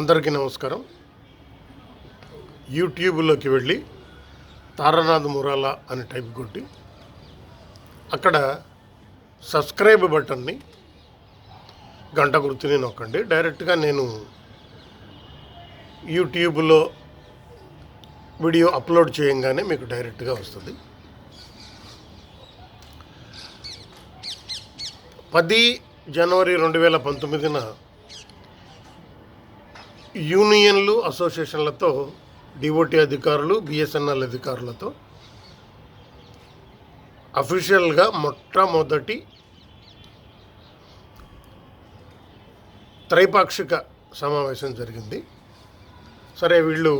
అందరికీ నమస్కారం. యూట్యూబ్లోకి వెళ్ళి తారానాథ్ మురాలా అని టైప్ కొట్టి అక్కడ సబ్స్క్రైబ్ బటన్ని గంట గుర్తుని నొక్కండి. డైరెక్ట్గా నేను యూట్యూబ్లో వీడియో అప్లోడ్ చేయంగానే మీకు డైరెక్ట్గా వస్తుంది. పది జనవరి రెండు వేల పంతొమ్మిదిన యూనియన్లు అసోసియేషన్లతో డిఓటీ అధికారులు బిఎస్ఎన్ఎల్ అధికారులతో అఫీషియల్గా మొట్టమొదటి త్రైపాక్షిక సమావేశం జరిగింది. సరే వీళ్ళు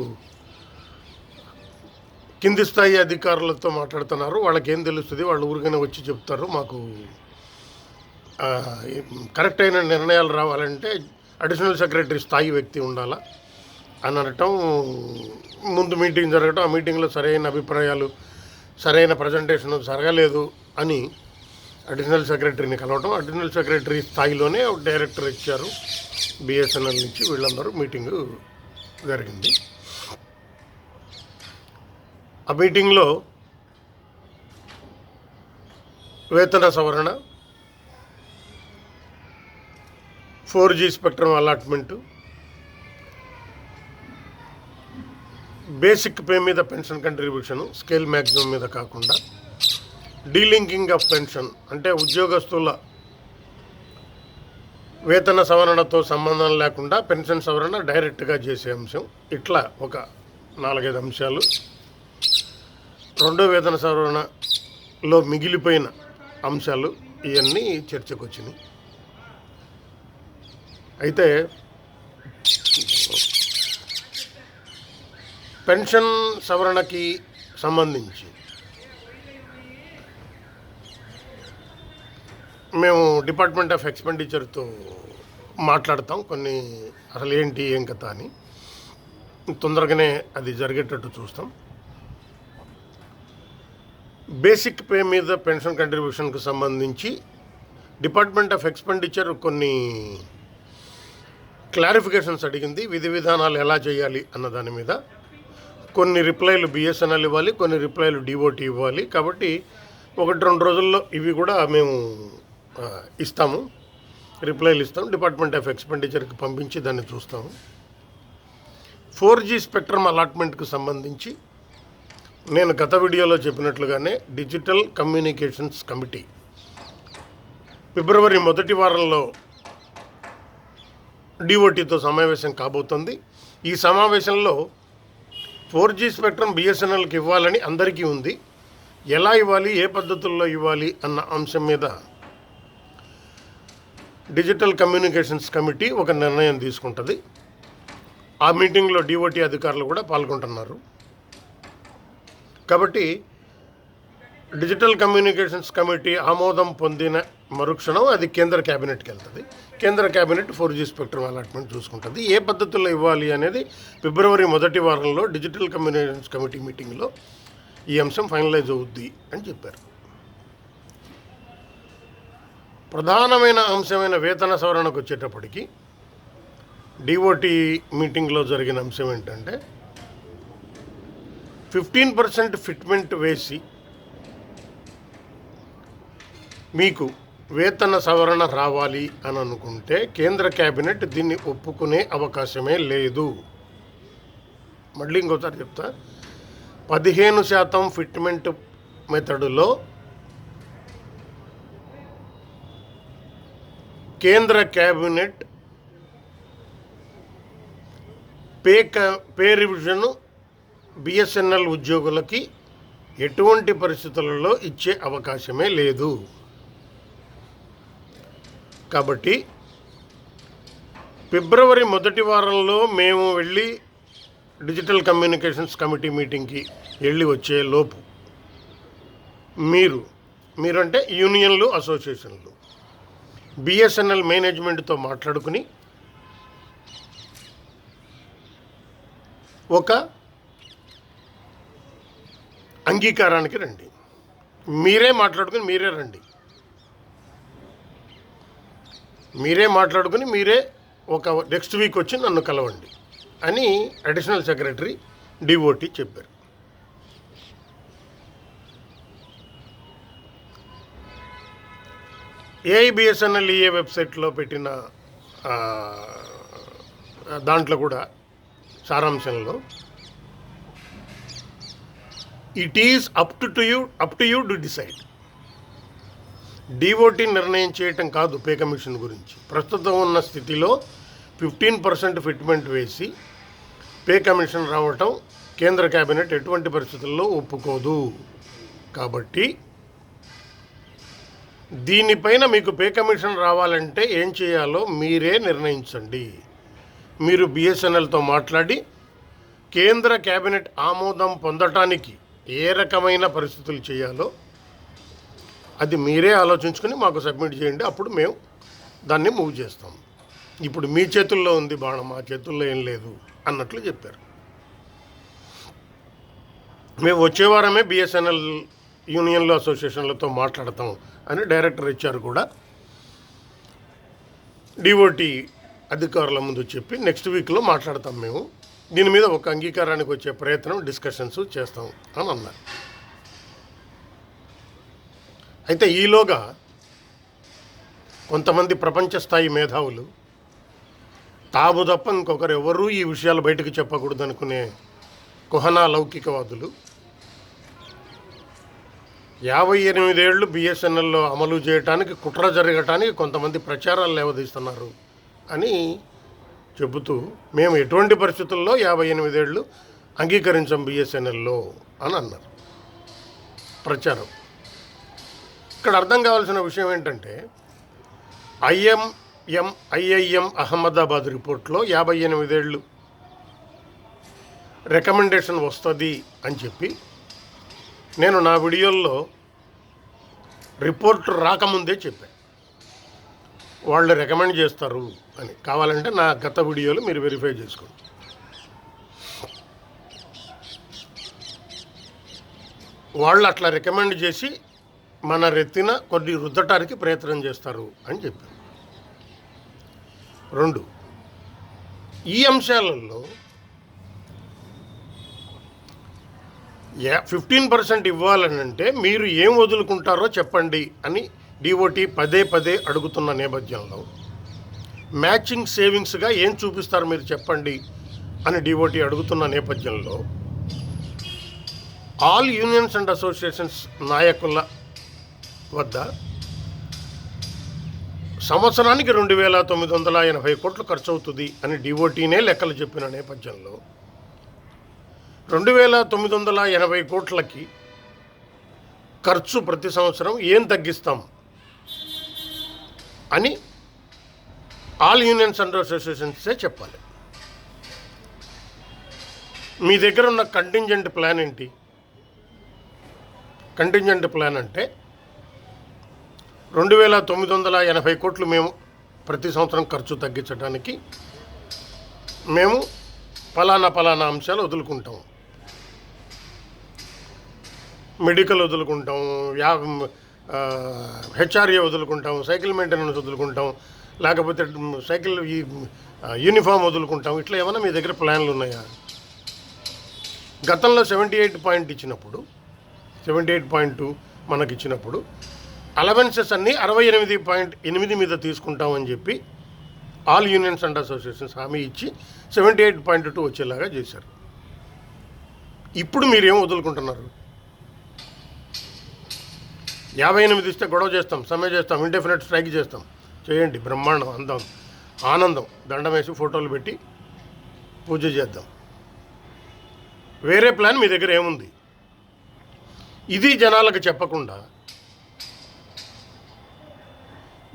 కింది స్థాయి అధికారులతో మాట్లాడుతున్నారు. వాళ్ళకి ఏం తెలుస్తుంది? వాళ్ళు ఊరికనే వచ్చి చెప్తారు. మాకు కరెక్ట్ అయిన నిర్ణయాలు రావాలంటే అడిషనల్ సెక్రటరీ స్థాయి వ్యక్తి ఉండాలా అని అనటం ముందు మీటింగ్ జరగటం ఆ మీటింగ్లో సరైన అభిప్రాయాలు సరైన ప్రజెంటేషన్ జరగలేదు అని అడిషనల్ సెక్రటరీని కలవటం అడిషనల్ సెక్రటరీ స్థాయిలోనే ఒక డైరెక్టర్ ఇచ్చారు బిఎస్ఎన్ఎల్ నుంచి వీళ్ళందరూ మీటింగు జరిగింది. ఆ మీటింగ్లో వేతన సవరణ four G spectrum allotment. Basic pay మీద పెన్షన్ కంట్రిబ్యూషన్ స్కేల్ మ్యాక్సిమం మీద కాకుండా. డీలింకింగ్ ఆఫ్ పెన్షన్ అంటే ఉద్యోగస్తుల వేతన సవరణతో సంబంధం లేకుండా పెన్షన్ సవరణ డైరెక్ట్గా చేసే అంశం. ఇట్లా ఒక నాలుగైదు అంశాలు. రెండో వేతన సవరణలో మిగిలిపోయిన అంశాలు ఇవన్నీ చర్చకు వచ్చినాయి అయితే పెన్షన్ సవరణకి సంబంధించి మేము డిపార్ట్మెంట్ ఆఫ్ ఎక్స్పెండిచర్తో మాట్లాడతాం. కొన్ని అసలు ఏంటి ఏం కథ అని. తొందరగానే అది జరిగేటట్టు చూస్తాం. బేసిక్ పే మీద పెన్షన్ కంట్రిబ్యూషన్కి సంబంధించి డిపార్ట్మెంట్ ఆఫ్ ఎక్స్పెండిచర్ కొన్ని క్లారిఫికేషన్స్ అడిగింది విధి విధానాలు ఎలా చేయాలి అన్న దాని మీద. కొన్ని రిప్లైలు బిఎస్ఎన్ఎల్ ఇవ్వాలి కొన్ని రిప్లైలు డిఓటి ఇవ్వాలి. కాబట్టి ఒకటి రెండు రోజుల్లో ఇవి కూడా మేము ఇస్తాము. రిప్లైలు ఇస్తాం డిపార్ట్మెంట్ ఆఫ్ ఎక్స్పెండిచర్కి పంపించి దాన్ని చూస్తాము. ఫోర్ జీ స్పెక్ట్రమ్ అలాట్మెంట్కి సంబంధించి నేను గత వీడియోలో చెప్పినట్లుగానే డిజిటల్ కమ్యూనికేషన్స్ కమిటీ. ఫిబ్రవరి మొదటి వారంలో డిఓటీతో సమావేశం కాబోతుంది. ఈ సమావేశంలో ఫోర్ జీ స్పెక్ట్రమ్ బిఎస్ఎన్ఎల్కి ఇవ్వాలని అందరికీ ఉంది. ఎలా ఇవ్వాలి ఏ పద్ధతుల్లో ఇవ్వాలి అన్న అంశం మీద డిజిటల్ కమ్యూనికేషన్స్ కమిటీ ఒక నిర్ణయం తీసుకుంటుంది. ఆ మీటింగ్లో డిఓటీ అధికారులు కూడా పాల్గొంటున్నారు. కాబట్టి డిజిటల్ కమ్యూనికేషన్స్ కమిటీ ఆమోదం పొందిన మరుక్షణం అది కేంద్ర క్యాబినెట్కి వెళ్తుంది. కేంద్ర cabinet four G spectrum allotment చూసుకుంటుంది. ఏ పద్ధతుల్లో ఇవ్వాలి అనేది ఫిబ్రవరి మొదటి వారంలో డిజిటల్ కమ్యూనికేషన్స్ కమిటీ మీటింగ్లో ఈ అంశం ఫైనలైజ్ అవుద్ది అని చెప్పారు. ప్రధానమైన అంశమైన వేతన సవరణకు వచ్చేటప్పటికి డిఓటి మీటింగ్లో జరిగిన అంశం ఏంటంటే ఫిఫ్టీన్ పర్సెంట్ ఫిట్మెంట్ వేసి మీకు వేతన సవరణ రావాలి అని అనుకుంటే కేంద్ర కేబినెట్ దీన్ని ఒప్పుకునే అవకాశమే లేదు. మళ్ళీ ఇంకోసారి చెప్తా. పదిహేను శాతం ఫిట్మెంట్ మెథడులో కేంద్ర కేబినెట్ పే క పే రివిజన్ బిఎస్ఎన్ఎల్ ఉద్యోగులకి ఎటువంటి పరిస్థితులలో ఇచ్చే అవకాశమే లేదు. కాబట్టి ఫిబ్రవరి మొదటి వారంలో మేము వెళ్ళి డిజిటల్ కమ్యూనికేషన్స్ కమిటీ మీటింగ్కి వెళ్ళి వచ్చే లోపు మీరు మీరంటే యూనియన్లు అసోసియేషన్లు బిఎస్ఎన్ఎల్ మేనేజ్మెంట్తో మాట్లాడుకుని ఒక అంగీకారానికి రండి. మీరే మాట్లాడుకుని మీరే రండి. మీరే మాట్లాడుకుని మీరే ఒక నెక్స్ట్ వీక్ వచ్చి నన్ను కలవండి అని అడిషనల్ సెక్రటరీ డిఓటి చెప్పారు. ఏఐబిఎస్ఎన్ఎల్ వెబ్సైట్లో పెట్టిన దాంట్లో కూడా సారాంశంలో it is up to to you up to you to decide DOT నిర్ణయం చేయటం కాదు పే కమిషన్ గురించి. ప్రస్తుతం ఉన్న స్థితిలో ఫిఫ్టీన్ పర్సెంట్ ఫిట్మెంట్ వేసి పే కమిషన్ రావటం కేంద్ర కేబినెట్ ఎటువంటి పరిస్థితుల్లో ఒప్పుకోదు. కాబట్టి దీనిపైన మీకు పే కమిషన్ రావాలంటే ఏం చేయాలో మీరే నిర్ణయించండి. మీరు బిఎస్ఎన్ఎల్తో మాట్లాడి కేంద్ర కేబినెట్ ఆమోదం పొందటానికి ఏ రకమైన పరిస్థితులు చేయాలో అది మీరే ఆలోచించుకొని మాకు సబ్మిట్ చేయండి. అప్పుడు మేము దాన్ని మూవ్ చేస్తాం. ఇప్పుడు మీ చేతుల్లో ఉంది బాణం మా చేతుల్లో ఏం లేదు అన్నట్లు చెప్పారు. మేము వచ్చే వారమే బిఎస్ఎన్ఎల్ యూనియన్లు అసోసియేషన్లతో మాట్లాడతాం అని డైరెక్టర్ ఇచ్చారు కూడా. డిఓటి అధికారుల ముందు చెప్పి నెక్స్ట్ వీక్లో మాట్లాడతాం మేము. దీని మీద ఒక అంగీకారానికి వచ్చే ప్రయత్నం డిస్కషన్స్ చేస్తాం అని అన్నారు. అయితే ఈలోగా కొంతమంది ప్రపంచ స్థాయి మేధావులు తాము తప్ప ఇంకొకరు ఎవరూ ఈ విషయాలు బయటకు చెప్పకూడదు అనుకునే కుహనా లౌకికవాదులు. యాభై ఎనిమిదేళ్ళు బిఎస్ఎన్ఎల్లో అమలు చేయటానికి కుట్ర జరగటానికి కొంతమంది ప్రచారాలు లేవదీస్తున్నారు అని చెబుతూ మేము ఎటువంటి పరిస్థితుల్లో యాభై ఎనిమిదేళ్ళు అంగీకరించాం బిఎస్ఎన్ఎల్లో అని అన్నారు. ప్రచారం. ఇక్కడ అర్థం కావాల్సిన విషయం ఏంటంటే ఐఎంఎం ఐఐఎం అహ్మదాబాద్ రిపోర్ట్లో యాభై ఎనిమిదేళ్ళు రికమెండేషన్ వస్తుంది అని చెప్పి నేను నా వీడియోల్లో రిపోర్ట్ రాకముందే చెప్పాను వాళ్ళు రికమెండ్ చేస్తారు అని. కావాలంటే నా గత వీడియోలు మీరు వెరిఫై చేసుకోండి. వాళ్ళు అట్లా రికమెండ్ చేసి మన రెత్తిన కొన్ని రుద్దటానికి ప్రయత్నం చేస్తారు అని చెప్పారు. రెండు ఈ అంశాలలో ఫిఫ్టీన్ పర్సెంట్ ఇవ్వాలని అంటే మీరు ఏం వదులుకుంటారో చెప్పండి అని డిఓటి పదే పదే అడుగుతున్న నేపథ్యంలో మ్యాచింగ్ సేవింగ్స్గా ఏం చూపిస్తారు మీరు చెప్పండి అని డిఓటి అడుగుతున్న నేపథ్యంలో ఆల్ యూనియన్స్ అండ్ అసోసియేషన్స్ నాయకుల వద్ద సంవత్సరానికి రెండు వేల తొమ్మిది వందల ఎనభై కోట్లు ఖర్చు అవుతుంది అని డివోటీనే లెక్కలు చెప్పిన నేపథ్యంలో రెండు వేల తొమ్మిది వందల ఎనభై కోట్లకి ఖర్చు ప్రతి సంవత్సరం ఏం తగ్గిస్తాం అని ఆల్ యూనియన్స్ అండర్ అసోసియేషన్సే చెప్పాలి. మీ దగ్గర ఉన్న కంటింజెంట్ ప్లాన్ ఏంటి? కంటింజెంట్ ప్లాన్ అంటే రెండు వేల తొమ్మిది వందల ఎనభై కోట్లు మేము ప్రతి సంవత్సరం ఖర్చు తగ్గించడానికి మేము ఫలానా ఫలానా అంశాలు వదులుకుంటాం. మెడికల్ వదులుకుంటాం వ్యా హెచ్ఆర్ఏ వదులుకుంటాం సైకిల్ మెయింటెనెన్స్ వదులుకుంటాం లేకపోతే సైకిల్ ఈ యూనిఫామ్ వదులుకుంటాం. ఇట్లా ఏమైనా మీ దగ్గర ప్లాన్లు ఉన్నాయా? గతంలో సెవెంటీ ఎయిట్ పాయింట్ ఇచ్చినప్పుడు సెవెంటీ ఎయిట్ పాయింట్ టూ మనకి ఇచ్చినప్పుడు అలవెన్సెస్ అన్నీ అరవై ఎనిమిది పాయింట్ ఎనిమిది మీద తీసుకుంటామని చెప్పి ఆల్ యూనియన్స్ అండ్ అసోసియేషన్స్ హామీ ఇచ్చి సెవెంటీ ఎయిట్ పాయింట్ టూ వచ్చేలాగా చేశారు. ఇప్పుడు మీరేం వదులుకుంటున్నారు? యాభై ఎనిమిది ఇస్తే గొడవ చేస్తాం సమ్మె చేస్తాం ఇండెఫినెట్ స్ట్రైక్ చేస్తాం. చేయండి బ్రహ్మాండం అందం ఆనందం దండం వేసి ఫోటోలు పెట్టి పూజ చేద్దాం. వేరే ప్లాన్ మీ దగ్గర ఏముంది? ఇది జనాలకు చెప్పకుండా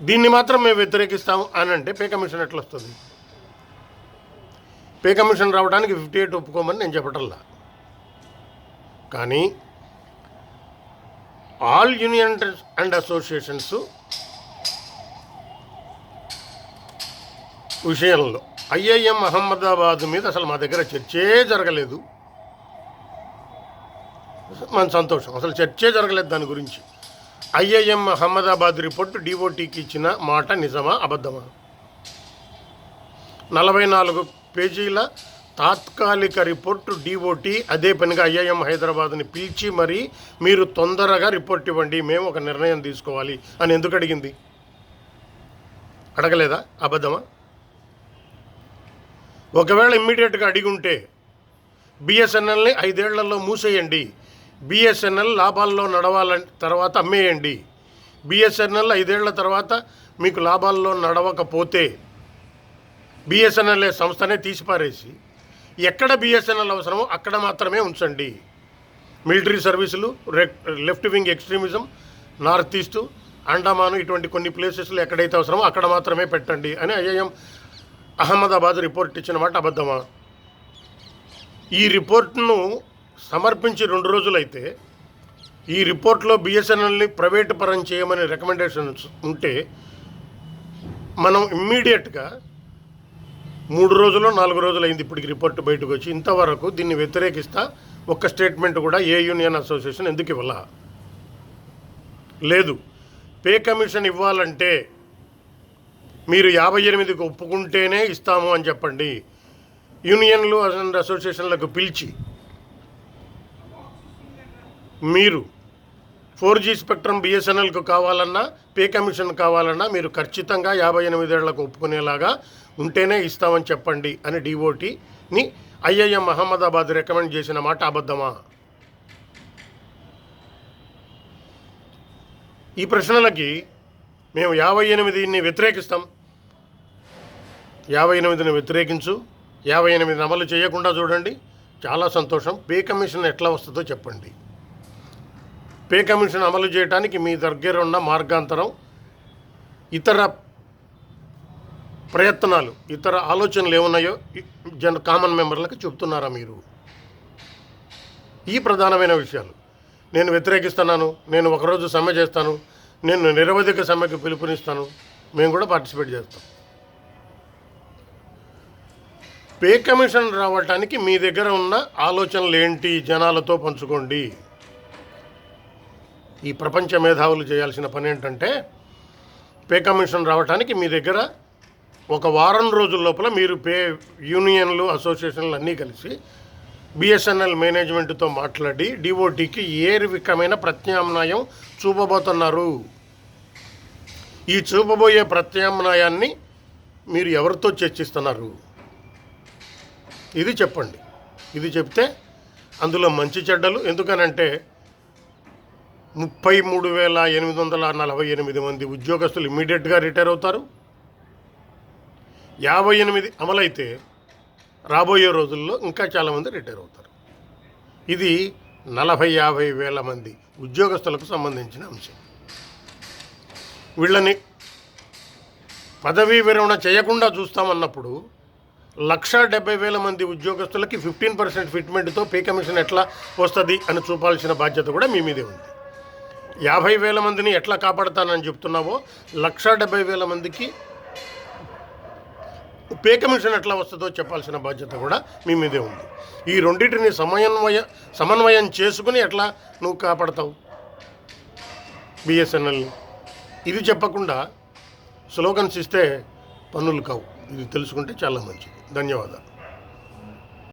దీన్ని మాత్రం మేము వ్యతిరేకిస్తాము అని అంటే పే కమిషన్ ఎట్లా వస్తుంది పే కమిషన్ రావడానికి ఫిఫ్టీ ఎయిట్ ఒప్పుకోమని నేను చెప్పటల్లా కానీ ఆల్ యూనియన్ అండ్ అసోసియేషన్స్ విషయంలో ఐఐఎం అహ్మదాబాద్ మీద అసలు మా దగ్గర చర్చే జరగలేదు. మన సంతోషం. అసలు చర్చే జరగలేదు దాని గురించి. ఐఐఎం అహ్మదాబాద్ రిపోర్ట్ డిఓటీకి ఇచ్చిన మాట నిజమా అబద్ధమా? నలభై నాలుగు పేజీల తాత్కాలిక రిపోర్టు డిఓటీ అదే పనిగా ఐఐఎం హైదరాబాద్ని పిలిచి మరీ మీరు తొందరగా రిపోర్ట్ ఇవ్వండి మేము ఒక నిర్ణయం తీసుకోవాలి అని ఎందుకు అడిగింది? అడగలేదా? అబద్ధమా? ఒకవేళ ఇమ్మీడియట్గా అడిగి ఉంటే బిఎస్ఎన్ఎల్ని ఐదేళ్ళలో మూసేయండి. బిఎస్ఎన్ఎల్ లాభాల్లో నడవాలని తర్వాత అమ్మేయండి. బిఎస్ఎన్ఎల్ ఐదేళ్ళ తర్వాత మీకు లాభాల్లో నడవకపోతే బిఎస్ఎన్ఎల్ సంస్థనే తీసిపారేసి ఎక్కడ బిఎస్ఎన్ఎల్ అవసరమో అక్కడ మాత్రమే ఉంచండి. మిలిటరీ సర్వీసులు రె- left wing extremism north east Andaman ఇటువంటి కొన్ని ప్లేసెస్లో ఎక్కడైతే అవసరమో అక్కడ మాత్రమే పెట్టండి అని ఐఐఎం అహ్మదాబాద్ రిపోర్ట్ ఇచ్చిన మాట అబద్ధమా? ఈ రిపోర్ట్ను సమర్పించి రెండు రోజులైతే ఈ రిపోర్ట్లో బిఎస్ఎన్ఎల్ని ప్రైవేటు పరం చేయమని రికమెండేషన్స్ ఉంటే మనం ఇమ్మీడియట్గా మూడు రోజులు నాలుగు రోజులు అయింది ఇప్పటికి రిపోర్ట్ బయటకు వచ్చి ఇంతవరకు దీన్ని వ్యతిరేకిస్తా ఒక్క స్టేట్మెంట్ కూడా ఏ యూనియన్ అసోసియేషన్ ఎందుకు ఇవ్వాల? లేదు. పే కమిషన్ ఇవ్వాలంటే మీరు యాభై ఎనిమిదికి ఒప్పుకుంటేనే ఇస్తాము అని చెప్పండి. యూనియన్లు అండ్ అసోసియేషన్లకు పిలిచి మీరు ఫోర్ జీ స్పెక్ట్రమ్ బిఎస్ఎన్ఎల్కు కావాలన్నా పే కమిషన్ కావాలన్నా మీరు ఖచ్చితంగా యాభై ఎనిమిదేళ్ళకు ఒప్పుకునేలాగా ఉంటేనే ఇస్తామని చెప్పండి అని డిఓటీని ఐఐఎం అహ్మదాబాద్ రికమెండ్ చేసిన మాట అబద్ధమా? ఈ ప్రశ్నలకి మేము యాభై ఎనిమిదిని వ్యతిరేకిస్తాం. యాభై ఎనిమిదిని వ్యతిరేకించు యాభై ఎనిమిదిని అమలు చేయకుండా చూడండి. చాలా సంతోషం. పే కమిషన్ ఎట్లా వస్తుందో చెప్పండి. పే కమిషన్ అమలు చేయడానికి మీ దగ్గర ఉన్న మార్గాంతరం ఇతర ప్రయత్నాలు ఇతర ఆలోచనలు ఏమున్నాయో జన కామన్ మెంబర్లకు చెప్తున్నారా మీరు? ఈ ప్రధానమైన విషయాలు. నేను వ్యతిరేకిస్తున్నాను నేను ఒకరోజు సమ్మె చేస్తాను నేను నిరవధిక సమ్మెకు పిలుపునిస్తాను మేము కూడా పార్టిసిపేట్ చేస్తాం. పే కమిషన్ రావటానికి మీ దగ్గర ఉన్న ఆలోచనలు ఏంటి? జనాలతో పంచుకోండి. ఈ ప్రపంచ మేధావులు చేయాల్సిన పని ఏంటంటే పే కమిషన్ రావడానికి మీ దగ్గర ఒక వారం రోజుల లోపల మీరు పే యూనియన్లు అసోసియేషన్లు అన్నీ కలిసి బిఎస్ఎన్ఎల్ మేనేజ్మెంట్తో మాట్లాడి డిఓటీకి ఏ రకమైన ప్రత్యామ్నాయం చూపబోతున్నారు? ఈ చూపబోయే ప్రత్యామ్నాయాన్ని మీరు ఎవరితో చర్చిస్తున్నారు? ఇది చెప్పండి. ఇది చెప్తే అందులో మంచి చెడ్డలు ఎందుకనంటే ముప్పై మూడు వేల ఎనిమిది వందల నలభై ఎనిమిది మంది ఉద్యోగస్తులు ఇమ్మీడియట్గా రిటైర్ అవుతారు. యాభై ఎనిమిది అమలైతే రాబోయే రోజుల్లో ఇంకా చాలామంది రిటైర్ అవుతారు. ఇది నలభై యాభై వేల మంది ఉద్యోగస్తులకు సంబంధించిన అంశం. వీళ్ళని పదవీ విరమణ చేయకుండా చూస్తామన్నప్పుడు లక్ష డెబ్బై వేల మంది ఉద్యోగస్తులకి ఫిఫ్టీన్ పర్సెంట్ ఫిట్మెంట్తో పే కమిషన్ ఎట్లా వస్తుంది అని చూపాల్సిన బాధ్యత కూడా మీ మీదే ఉంది. యాభై వేల మందిని ఎట్లా కాపాడతానని చెప్తున్నావో లక్ష డెబ్బై వేల మందికి పే కమిషన్ ఎట్లా వస్తుందో చెప్పాల్సిన బాధ్యత కూడా మీ మీదే ఉంది. ఈ రెండింటిని సమన్వయ సమన్వయం చేసుకుని ఎట్లా నువ్వు కాపాడతావు? బిఎస్ఎన్ఎల్ని ఇది చెప్పకుండా స్లోగన్స్ ఇస్తే పన్నులు కావు. ఇది తెలుసుకుంటే చాలా మంచిది. ధన్యవాదాలు.